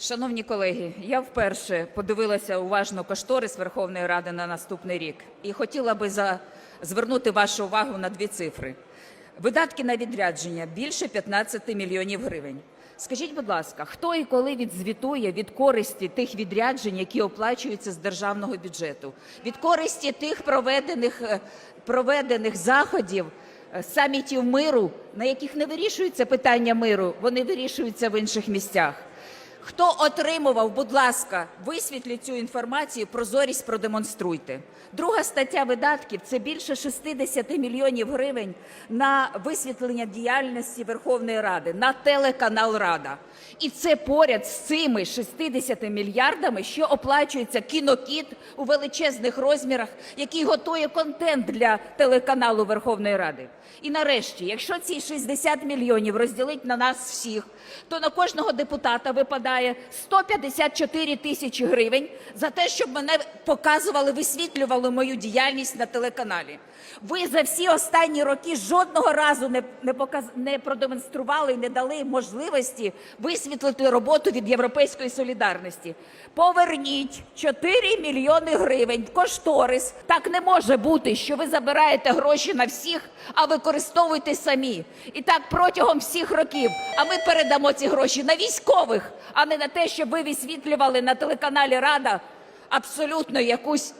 Шановні колеги, я вперше подивилася уважно кошторис Верховної Ради на наступний рік і хотіла би за... звернути вашу увагу на дві цифри. Видатки на відрядження більше 15 мільйонів гривень. Скажіть, будь ласка, хто і коли відзвітує від користі тих відряджень, які оплачуються з державного бюджету, від користі тих проведених, е, проведених заходів, е, самітів миру, на яких не вирішується питання миру, вони вирішуються в інших місцях. Хто отримував, будь ласка, висвітліть цю інформацію, прозорість продемонструйте. Друга стаття видатків це більше 60 мільйонів гривень на висвітлення діяльності Верховної Ради, на телеканал Рада. І це поряд з цими 60 мільярдами, що оплачується кінокіт у величезних розмірах, який готує контент для телеканалу Верховної Ради. І нарешті, якщо ці 60 мільйонів розділить на нас всіх, то на кожного депутата випадає 154 тисячі гривень за те, щоб мене показували, висвітлювали мою діяльність на телеканалі. Ви за всі останні роки жодного разу не, не, показ, не продемонстрували і не дали можливості висвітлити роботу від Європейської солідарності. Поверніть 4 мільйони гривень в кошторис. Так не може бути, що ви забираєте гроші на всіх, а використовуєте самі. І так протягом всіх років. А ми передамо ці гроші на військових, а не на те, щоб ви висвітлювали на телеканалі Рада абсолютно якусь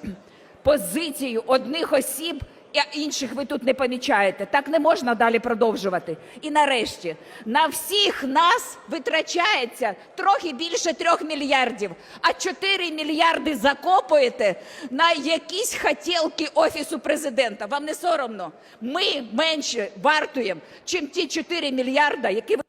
позицію одних осіб, а інших ви тут не помічаєте. Так не можна далі продовжувати. І нарешті на всіх нас витрачається трохи більше трьох мільярдів, а 4 мільярди закопуєте на якісь хотілки офісу президента. Вам не соромно? Ми менше вартуємо, чим ті 4 мільярда, які ви